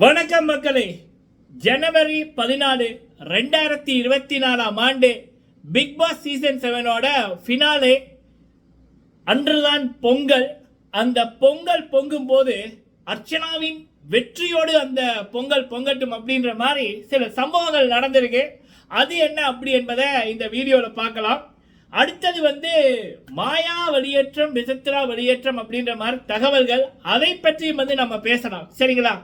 வணக்கம் மக்களே. ஜனவரி பதினாலு ரெண்டாயிரத்தி இருபத்தி நாலாம் ஆண்டு பிக் பாஸ் சீசன் செவனோட ஃபினாலே அன்றுதான் பொங்கல். அந்த பொங்கல் பொங்கும் போது அர்ச்சனாவின் வெற்றியோடு அந்த பொங்கல் பொங்கட்டும் அப்படின்ற மாதிரி சில சம்பவங்கள் நடந்திருக்கு. அது என்ன அப்படி என்பதை இந்த வீடியோவில் பார்க்கலாம். அடுத்தது வந்து மாயா வெளியேற்றம் விசித்ரா வெளியேற்றம் அப்படின்ற மாதிரி தகவல்கள். அதை பற்றியும் வந்து நம்ம பேசலாம். சரிங்களா?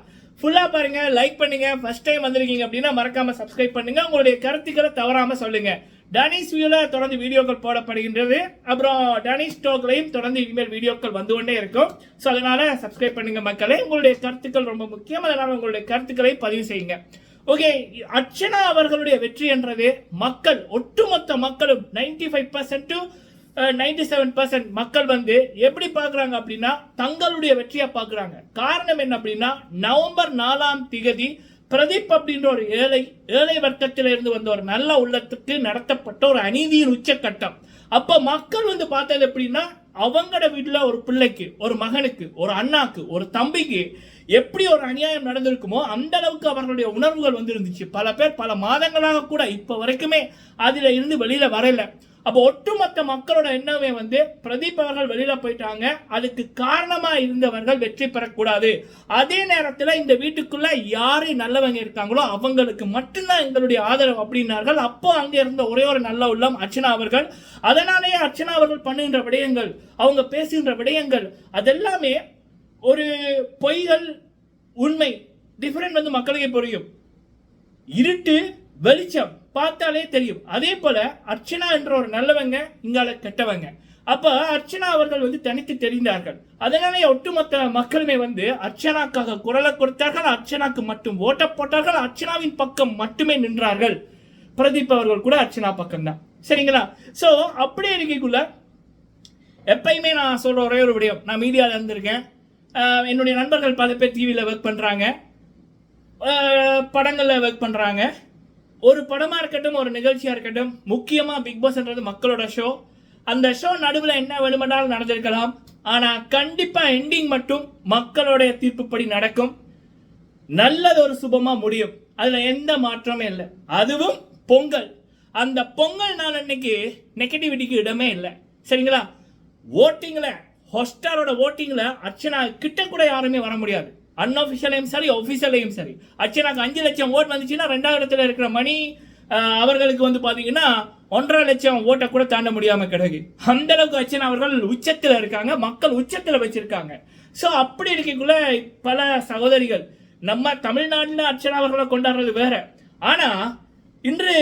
ஃபுல்லாக பாருங்கள் லைக் பண்ணுங்கள் ஃபஸ்ட் டைம் வந்திருக்கீங்க அப்படின்னா மறக்காமல் சப்ஸ்கிரைப் பண்ணுங்கள் உங்களுடைய கருத்துக்களை தவறாமல் சொல்லுங்கள் டனிஸ் வியூவில் தொடர்ந்து வீடியோக்கள் போடப்படுகின்றது. அப்புறம் டனிஸ் ஸ்டோக்லையும் தொடர்ந்து இனிமேல் வீடியோக்கள் வந்து கொண்டே இருக்கும். ஸோ அதனால் சப்ஸ்கிரைப் பண்ணுங்கள் மக்களே. உங்களுடைய கருத்துக்கள் ரொம்ப முக்கியம். அதனால் உங்களுடைய கருத்துக்களை பதிவு செய்யுங்க. ஓகே அர்ச்சனா அவர்களுடைய வெற்றி என்றது மக்கள் ஒட்டுமொத்த மக்களும் ninety five percent to ninety seven percent மக்கள் வந்து எப்படி பார்க்குறாங்க அப்படின்னா தங்களுடைய வெற்றியை பார்க்குறாங்க. காரணம் என்ன அப்படின்னா நவம்பர் நாலாம் திகதி பிரதீப் அப்படின்ற ஒரு ஏழை ஏழை வர்க்கத்தில் இருந்து வந்த ஒரு நல்ல உள்ளத்துக்கு நடத்தப்பட்ட ஒரு அநீதியின் உச்சக்கட்டம். அப்போ மக்கள் வந்து பார்த்தது எப்படின்னா அவங்களோட வீட்டில் ஒரு பிள்ளைக்கு ஒரு மகனுக்கு ஒரு அண்ணாக்கு ஒரு தம்பிக்கு எப்படி ஒரு அநியாயம் நடந்திருக்குமோ அந்த அளவுக்கு அவர்களுடைய உணர்வுகள் வந்து இருந்துச்சு பல பேர் பல மாதங்களாக கூட இப்போ வரைக்குமே அதில் இருந்து வெளியில் வரல. அப்போ ஒட்டுமொத்த மக்களோட எண்ணமே வந்து பிரதீப் அவர்கள் வெளியில போயிட்டாங்க. அதுக்கு காரணமா இருந்தவர்கள் வெற்றி பெறக்கூடாது. அதே நேரத்தில் இந்த வீட்டுக்குள்ள யாரு நல்லவங்க இருக்காங்களோ அவங்களுக்கு மட்டும்தான் எங்களுடைய ஆதரவு அப்படின்னார்கள். அப்போ அங்கே இருந்த ஒரே ஒரு நல்ல உள்ளம் அர்ச்சனா அவர்கள். அதனாலேயே அர்ச்சனா அவர்கள் பண்ணுகின்ற விடயங்கள் அவங்க பேசுகின்ற விடயங்கள் அதெல்லாமே ஒரு பொய்கள் உண்மை டிஃபரெண்ட் வந்து மக்களுக்கு புரியும். இருட்டு வெளிச்சம் பார்த்தாலே தெரியும். அதே போல அர்ச்சனா என்ற ஒரு நல்லவங்க இங்கால கெட்டவங்க. அப்ப அர்ச்சனா அவர்கள் வந்து தனித்து தெரிந்தார்கள். அதனாலே ஒட்டுமொத்த மக்களுமே வந்து அர்ச்சனாக்காக குரலை கொடுத்தார்கள். அர்ச்சனாக்கு மட்டும் ஓட்ட போட்டார்கள். அர்ச்சனாவின் பக்கம் மட்டுமே நின்றார்கள். பிரதீப் அவர்கள் கூட அர்ச்சனா பக்கம் தான் சரிங்களா? சோ அப்படியே இருக்கக்குள்ள எப்பயுமே நான் சொல்ற ஒரே ஒரு விடயம். நான் மீடியாவில் இருந்திருக்கேன். என்னுடைய நண்பர்கள் பல பேர் டிவியில் ஒர்க் பண்ணுறாங்க படங்களில் ஒர்க் பண்ணுறாங்க ஒரு படமாக இருக்கட்டும் ஒரு நிகழ்ச்சியாக இருக்கட்டும் முக்கியமாக பிக் பாஸ்ன்றது மக்களோட ஷோ அந்த ஷோ நடுவில் என்ன வேணுமென்றாலும் நடந்திருக்கலாம். ஆனால் கண்டிப்பாக எண்டிங் மட்டும் மக்களுடைய தீர்ப்புப்படி நடக்கும். நல்லது ஒரு சுபமாக முடியும். அதில் எந்த மாற்றமே இல்லை. அதுவும் பொங்கல். அந்த பொங்கல் நாள் அன்னைக்கு நெகட்டிவிட்டிக்கு இடமே இல்லை. சரிங்களா? ஓட்டிங்கில் ஹொஸ்டாரோட ஓட்டிங்கில் அர்ச்சனா கிட்ட கூட யாருமே வர முடியாது. அன்அஃபிஷியலையும் சரி ஒஃபிஷியலையும் சரி. அர்ச்சனாக்கு அஞ்சு லட்சம் ஓட் வந்துச்சுன்னா ரெண்டாவது இடத்துல இருக்கிற மணி அவர்களுக்கு வந்து பார்த்தீங்கன்னா ஒன்றரை லட்சம் ஓட்டை கூட தாண்ட முடியாமல் கிடக்கு. அந்த அளவுக்கு அவர்கள் உச்சத்தில் இருக்காங்க. மக்கள் உச்சத்தில் வச்சிருக்காங்க. ஸோ அப்படி இருக்கக்குள்ள பல சகோதரிகள் நம்ம தமிழ்நாட்டில் அர்ச்சனா அவர்களை கொண்டாடுறது வேற. ஆனால் இன்று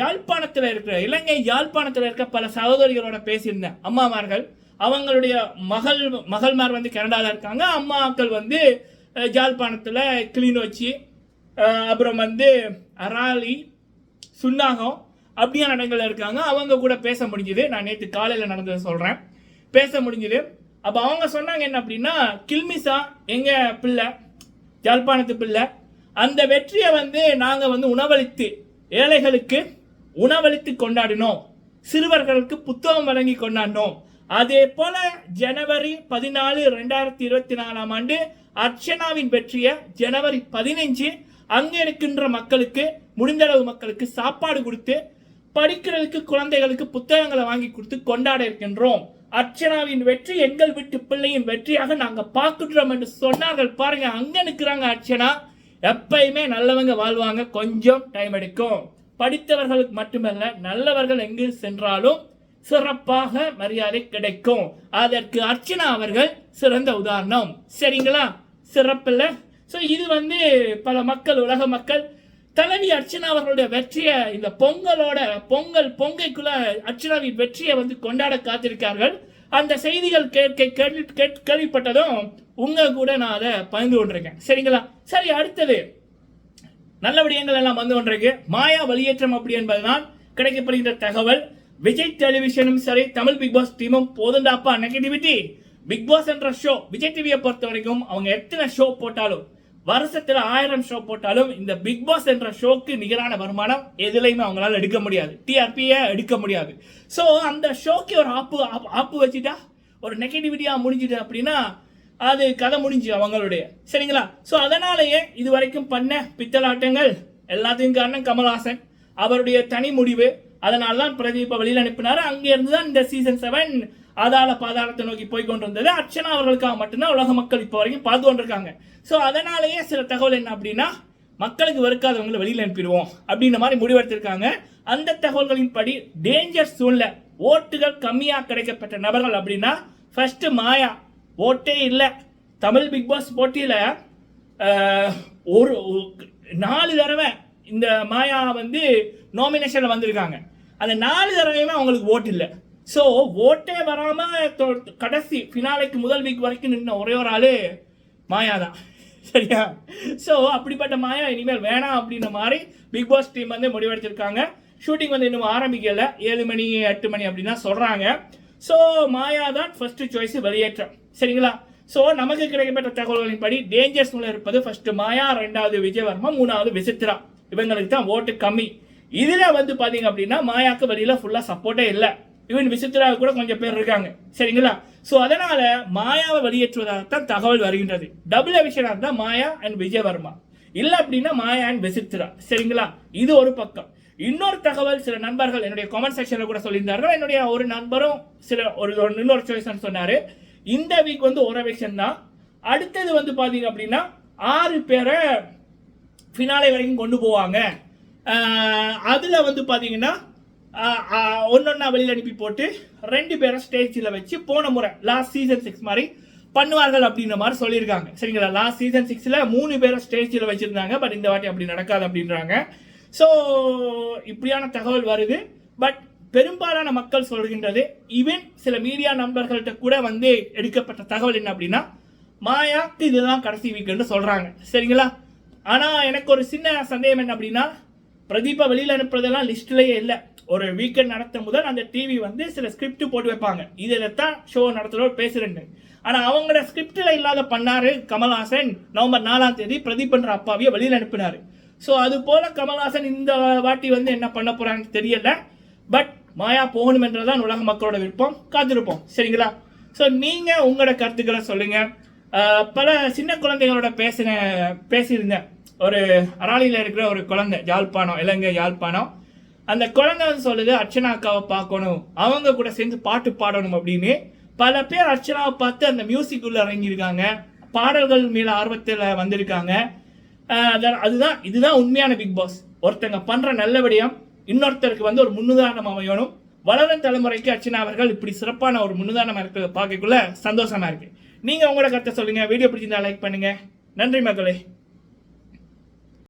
யாழ்ப்பாணத்தில் இருக்கிற இலங்கை யாழ்ப்பாணத்தில் இருக்க பல சகோதரிகளோட பேசியிருந்தேன். அம்மாமார்கள் அவங்களுடைய மகள் மகள்மார் வந்து கனடாவில் இருக்காங்க. அம்மாக்கள் வந்து ஜாழ்ப்பாணத்தில் யாழ்ப்பாணத்தில் கிளிநொச்சி அப்புறம் வந்து அராலி சுன்னாகம் அப்படியான இடங்கள்ல இருக்காங்க. அவங்க கூட பேச முடிஞ்சுது. நான் நேற்று காலையில் நடந்ததை சொல்கிறேன் பேச முடிஞ்சுது. அப்போ அவங்க சொன்னாங்க என்ன அப்படின்னா கில்மிசா எங்கள் பிள்ளை? ஜாழ்ப்பாணத்து பிள்ளை. அந்த வெற்றியை வந்து நாங்கள் வந்து உணவளித்து ஏழைகளுக்கு உணவளித்து கொண்டாடினோம். சிறுவர்களுக்கு புத்தகம் வழங்கி கொண்டாடினோம். அதே போல ஜனவரி பதினாலு ரெண்டாயிரத்தி இருபத்தி நாலாம் ஆண்டு அர்ச்சனாவின் வெற்றியை ஜனவரி பதினைஞ்சு அங்கே இருக்கின்ற மக்களுக்கு முடிந்தளவு மக்களுக்கு சாப்பாடு கொடுத்து படிக்கிறதுக்கு குழந்தைகளுக்கு புத்தகங்களை வாங்கி கொடுத்து கொண்டாட இருக்கின்றோம். அர்ச்சனாவின் வெற்றி எங்கள் வீட்டு பிள்ளையின் வெற்றியாக நாங்கள் பார்க்கின்றோம் என்று சொன்னார்கள். பாருங்க அங்கே நிற்கிறாங்க அர்ச்சனா. எப்பயுமே நல்லவங்க வாழ்வாங்க. கொஞ்சம் டைம் எடுக்கும். படித்தவர்களுக்கு மட்டுமல்ல நல்லவர்கள் எங்கு சென்றாலும் சிறப்பாக மரியாதை கிடைக்கும். அதற்கு அர்ச்சனா அவர்கள் சிறந்த உதாரணம். சரிங்களா? சிறப்பில்லை. ஸோ இது வந்து பல மக்கள் உலக மக்கள் தலைவி அர்ச்சனா அவர்களுடைய வெற்றியை இந்த பொங்கலோட பொங்கல் பொங்கைக்குள்ள அர்ச்சனாவின் வெற்றியை வந்து கொண்டாட காத்திருக்கார்கள் அந்த செய்திகள் கேட்க கேள்வி கேட்- கேள்விப்பட்டதும் உங்க கூட நான் அதை பகிர்ந்து கொண்டிருக்கேன். சரிங்களா? சரி அடுத்தது. நல்ல விடயங்கள் எல்லாம் வந்து கொண்டிருக்கு. மாயா வெளியேற்றம் அப்படி என்பதுதான் கிடைக்கப்படுகின்ற தகவல். விஜய் டெலிவிஷனும் சரி தமிழ் பிக் பாஸ் டீமும் போதுண்டாப்பா நெகட்டிவிட்டி பிக் பாஸ் என்ற ஷோ விஜய் டிவியை பொறுத்த வரைக்கும் அவங்க எத்தனை ஷோ போட்டாலும் வருஷத்தில் ஆயிரம் ஷோ போட்டாலும் இந்த பிக் பாஸ் என்ற ஷோக்கு நிகரான வருமானம் எதுலையுமே அவங்களால எடுக்க முடியாது. டிஆர்பியை எடுக்க முடியாது. ஸோ அந்த ஷோக்கு ஒரு ஆப்பு ஆப்பு- ஆப்பு வச்சுட்டா ஒரு நெகட்டிவிட்டியாக முடிஞ்சுது அப்படின்னா அது கதை முடிஞ்சு அவங்களுடைய. சரிங்களா? ஸோ அதனாலேயே இது வரைக்கும் பண்ண பித்தலாட்டங்கள் எல்லாத்தையும் காரணம் கமல்ஹாசன். அவருடைய தனி முடிவு. அதனால தான் பிரதீப வெளியில் அனுப்பினார். அங்கேருந்து தான் இந்த சீசன் செவன் அதால பாதாளத்தை நோக்கி போய் கொண்டு வந்தது அர்ச்சனா அவர்களுக்காக மட்டும்தான் உலக மக்கள் இப்போ வரைக்கும் பார்த்து கொண்டிருக்காங்க ஸோ அதனாலேயே சில தகவல் என்ன அப்படின்னா மக்களுக்கு வெறுக்காதவங்களை வெளியில் அனுப்பிடுவோம் அப்படின்ற மாதிரி முடிவெடுத்திருக்காங்க அந்த தகவல்களின் படி டேஞ்சர் சூழ்நிலை ஓட்டுகள் கம்மியாக கிடைக்கப்பட்ட நபர்கள் அப்படின்னா ஃபர்ஸ்ட் மாயா ஓட்டே இல்லை. தமிழ் பிக் பாஸ் போட்டியில் ஒரு ஒரு- நாலு தடவை இந்த மாயா வந்து நாமினேஷனில் வந்திருக்காங்க. அந்த நாலு தடவையுமே அவங்களுக்கு ஓட்டு இல்லை. ஸோ ஓட்டே வராமல் கடைசி ஃபினாலைக்கு முதல் வீக் வரைக்கும் நின்ன ஒரே ஒரு ஆள் மாயா தான். சரியா? ஸோ அப்படிப்பட்ட மாயா இனிமேல் வேணாம் அப்படின்ற மாதிரி பிக் பாஸ் டீம் வந்து முடிவெடுத்திருக்காங்க. ஷூட்டிங் வந்து இன்னும் ஆரம்பிக்கல. ஏழு மணி எட்டு மணி அப்படின்னு தான் சொல்கிறாங்க ஸோ மாயா தான் ஃபஸ்ட்டு சாய்ஸ் வெளியேற்றம். சரிங்களா? ஸோ நமக்கு கிடைக்கப்பட்ட தகவல்களின் படி டேஞ்சர்ஸ் இருப்பது ஃபஸ்ட்டு மாயா ரெண்டாவது விஜயவர்மா மூணாவது விசித்ரா. இவங்களுக்கு தான் ஓட்டு கம்மி. இதில் வந்து பார்த்தீங்க அப்படின்னா மாயாக்கு வெளியில் ஃபுல்லாக சப்போர்ட்டே இல்லை. ஈவன் விசித்ரா கூட கொஞ்சம் பேர் இருக்காங்க. சரிங்களா? ஸோ அதனால மாயாவை வெளியேற்றுவதாகத்தான் தகவல் வருகின்றது. டபுள் விஷயம் தான் மாயா அண்ட் விஜயவர்மா. இல்லை அப்படின்னா மாயா அண்ட் விசித்ரா சரிங்களா? இது ஒரு பக்கம். இன்னொரு தகவல் சில நண்பர்கள் என்னுடைய கமெண்ட் செக்ஷனில் கூட சொல்லியிருந்தார்கள். என்னுடைய ஒரு நண்பரும் சில ஒரு இன்னொரு சாய்ஸ் சொன்னார். இந்த வீக் வந்து ஒரு அபிஷன் தான். அடுத்தது வந்து பார்த்தீங்க அப்படின்னா ஆறு பேரை ஃபினாலே வரைக்கும் கொண்டு போவாங்க. அதில் வந்து பார்த்தீங்கன்னா ஒன்றொன்னா வெளியில் அனுப்பி போட்டு ரெண்டு பேரை ஸ்டேஜில் வச்சு போன முறை லாஸ்ட் சீசன் சிக்ஸ் மாதிரி பண்ணுவார்கள் அப்படின்ற மாதிரி சொல்லியிருக்காங்க. சரிங்களா? லாஸ்ட் சீசன் சிக்ஸில் மூணு பேரை ஸ்டேஜில் வச்சுருந்தாங்க. பட் இந்த வாட்டி அப்படி நடக்காது அப்படின்றாங்க. ஸோ இப்படியான தகவல் வருது. பட் பெரும்பாலான மக்கள் சொல்கின்றது ஈவன் சில மீடியா நண்பர்கள்ட்ட கூட வந்து எடுக்கப்பட்ட தகவல் என்ன அப்படின்னா மாயாக்கு இதுதான் கடைசி வீக்குன்னு சொல்கிறாங்க சரிங்களா? ஆனால் எனக்கு ஒரு சின்ன சந்தேகம் என்ன அப்படின்னா பிரதீபை வெளியில் அனுப்புறதெல்லாம் லிஸ்ட்லேயே இல்லை. ஒரு வீக்கெண்ட் நடத்தும் முதல் அந்த டிவி வந்து சில ஸ்கிரிப்ட் போட்டு வைப்பாங்க. இதில் தான் ஷோ நடத்துகிறோம் பேசுகிறேன்னு ஆனால் அவங்களோட ஸ்கிரிப்டில் இல்லாத பண்ணார் கமல்ஹாசன் நவம்பர் நாலாம் தேதி பிரதீப்ன்ற அப்பாவையே வெளியில் அனுப்பினார். ஸோ அது போல் கமல்ஹாசன் இந்த வாட்டி வந்து என்ன பண்ண போகிறான்னு தெரியல. பட் மாயா போகணும் என்றதான் உலக மக்களோட விருப்பம். காத்திருப்போம். சரிங்களா? ஸோ நீங்கள் உங்களோட கருத்துக்களை சொல்லுங்கள் பல சின்ன குழந்தைகளோட பேசின பேசியிருந்தேன். ஒரு அராலியில் இருக்கிற ஒரு குழந்தை யாழ்ப்பாணம் இலங்கை யாழ்ப்பாணம். அந்த குழந்தை வந்து சொல்லுது அர்ச்சனா அக்காவை பார்க்கணும். அவங்க கூட சேர்ந்து பாட்டு பாடணும் அப்படின்னு. பல பேர் அர்ச்சனாவை பார்த்து அந்த மியூசிக் உள்ள இறங்கியிருக்காங்க. பாடல்கள் மேல ஆர்வத்தில் வந்திருக்காங்க. அதான் அதுதான் இதுதான் உண்மையான பிக் பாஸ் ஒருத்தங்க பண்ற நல்ல விடயம் இன்னொருத்தருக்கு வந்து ஒரு முன்னுதாரணம் அமையணும். வளரும் தலைமுறைக்கு அர்ச்சனா அவர்கள் இப்படி சிறப்பான ஒரு முன்னுதாரணம் இருக்கிறத பார்க்கக்குள்ள சந்தோஷமா இருக்கு. நீங்க உங்களோட கருத்தை சொல்லுங்க. வீடியோ பிடிச்சிருந்தா லைக் பண்ணுங்க. நன்றி மக்களே.